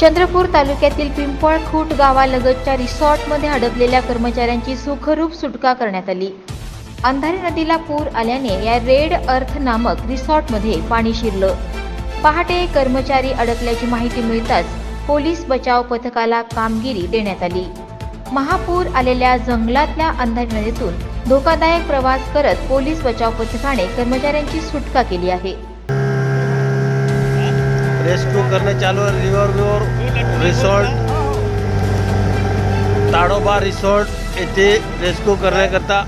चंद्रपूर तालुक्यातील पिंपळ खूट गावालगतच्या रिसॉर्टमध्ये अडकलेल्या कर्मचाऱ्यांची सुखरूप सुटका करण्यात आली अंधारी नदीला पूर आल्याने या रेड अर्थ नामक रिसॉर्टमध्ये पाणी शिरलं पहाटे कर्मचारी अडकल्याची माहिती मिळताच पोलीस बचाव पथकाला कामगिरी देण्यात आली महापूर आलेल्या जंगलातल्या अंधारी नदीतून धोकादायक प्रवास करत पोलीस बचाव पथकाने कर्मचाऱ्यांची सुटका केली आहे રેસ્ક્યુ करने चालू है river view resort Tadoba resort इतने रेस्क्यू करता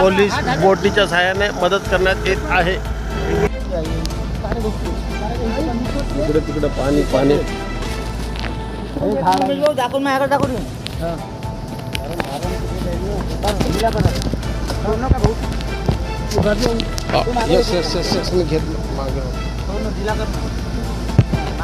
पोलीस बोटीच्या सहाय्याने मदत करण्यात येत आहे तिकडे तिकडे पाणी पाणी दाखवून माझ्याकडे दाखवून घेतलं कर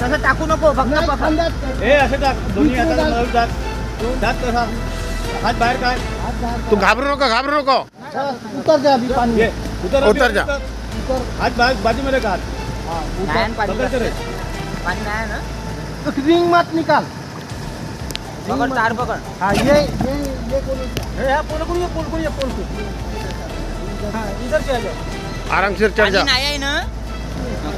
तसं टाकू नको फक्त पकडा हे असं टाक दोन्ही हाताला मिळून टाक टाक तसा हात बाहेर काय तू घाबरू नको घाबरू नको उतर जा अभी पानी ये, उतर उतर जा. उतर हात बाहेर बाजूमध्ये का हाँ, उतर पाणी नाही ना तो रिंग मत निकाल पकड तार पकड हाँ ये ये ये कौन है? हे पोल करू ये पोल करू ये पोल करू इधर चल जाओ आरामशीर चढ जा नाही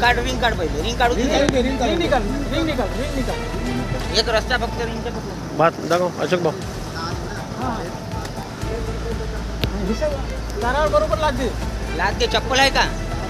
काढ रिंग काढ पाहिजे रिंग काढू रिंग दे, रिंग निघाल निकाल निकाल एक रस्ता फक्त रिंग दाखव अशोक भाऊ हां तारावर बरोबर लागते लागते चप्पल आहे का